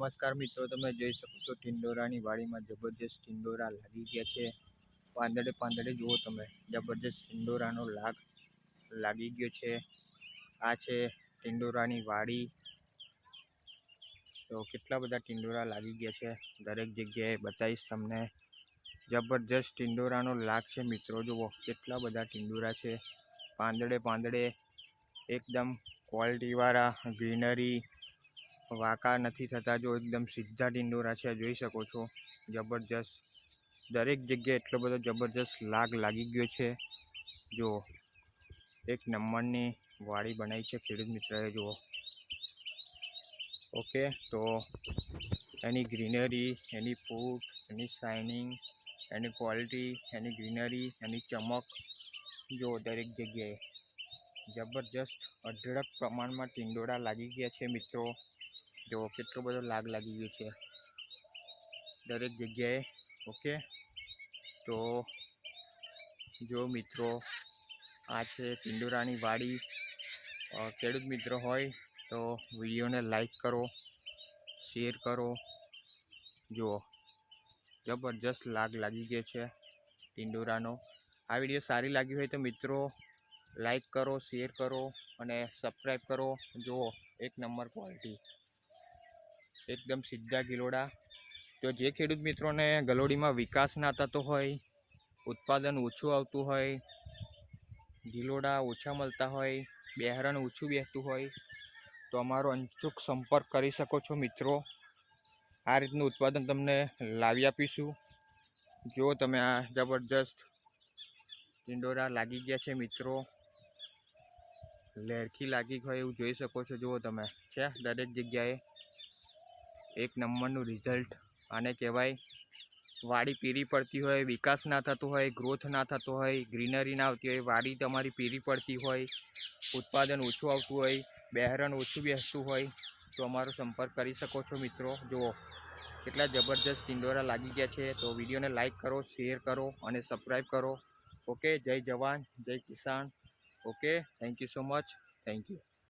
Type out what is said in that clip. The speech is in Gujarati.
નમસ્કાર મિત્રો, તમે જોઈ શકો છો ટિંડોરાની વાડીમાં જબરજસ્ત ટિંડોરા લાગી ગયા છે. પાંદડે પાંદડે જુઓ તમે, જબરજસ્ત ટિંડોરાનો લાગ લાગી ગયો છે. આ છે ટિંડોરાની વાડી. તો કેટલા બધા ટિંડોરા લાગી ગયા છે, દરેક જગ્યાએ બતાવીશ તમને. જબરજસ્ત ટિંડોરાનો લાગ છે મિત્રો, જુઓ કેટલા બધા ટિંડોરા છે. પાંદડે પાંદડે, એકદમ ક્વોલિટીવાળા ગ્રીનરી વાંકા નથી થતા. જો એકદમ સીધા ટિંડોરા છે, જોઈ શકો છો. જબરજસ્ત, દરેક જગ્યાએ એટલો બધો જબરજસ્ત લાગ લાગી ગયો છે. જો, એક નંબરની વાડી બનાવી છે ખેડૂત મિત્રએ જુઓ ઓકે, તો એની ગ્રીનરી, એની ફૂટ એની શાઇનિંગ, એની ક્વોલિટી, એની ગ્રીનરી, એની ચમક, જો દરેક જગ્યાએ. જબરજસ્ત, અઢળક પ્રમાણમાં ટિંડોળા લાગી ગયા છે મિત્રો. જો કેટલો બધો લાગ લાગી ગયો છે. દરેક જગ્યાએ, ઓકે? તો જો મિત્રો, આ છે ટિંડોરાની વાડી. ખેડૂત મિત્રો હોય તો વિડીયોને લાઈક કરો, શેર કરો. જુઓ, જબરજસ્ત લાગ લાગી ગયો છે ટિંડોરાનો. આ વીડિયો સારી લાગી હોય તો મિત્રો, લાઈક કરો, શેર કરો અને સબસ્ક્રાઈબ કરો. જુઓ, એક નંબર ક્વોલિટી. એકદમ સીધા ગિલોડા. તો જે ખેડૂત મિત્રોને ગલોડીમાં વિકાસ ના થતો હોય, ઉત્પાદન ઓછું આવતું હોય, ગિલોડા ઓછા મળતા હોય, બહેરણ ઓછું બેસતું હોય, તો અમારો અચૂક સંપર્ક કરી શકો છો મિત્રો. આ રીતનું ઉત્પાદન તમને લાવી આપીશું. જો તમે આ જબરજસ્ત ટિંડોરા લાગી ગયા છે મિત્રો લેરખી લાગી હોય એવું જોઈ શકો છો. જુઓ તમે, છે, દરેક જગ્યાએ એક નંબરનું રિઝલ્ટ આને કહેવાય વાડી પીરી પડતી હોય, વિકાસ ના થતો હોય ગ્રોથ ના થતો હોય ગ્રીનરી ના આવતી હોય, વાડી તમારી પીરી પડતી હોય, ઉત્પાદન ઓછું આવતું હોય, બહેરણ ઓછું બેસતું હોય, તો અમારો સંપર્ક કરી શકો છો મિત્રો. જુઓ, કેટલા જબરજસ્ત ટિંડોરા લાગી ગયા છે. તો વિડીયોને લાઇક કરો શેર કરો અને સબસ્ક્રાઈબ કરો. ઓકે, જય જવાન, જય કિસાન. Okay thank you so much thank you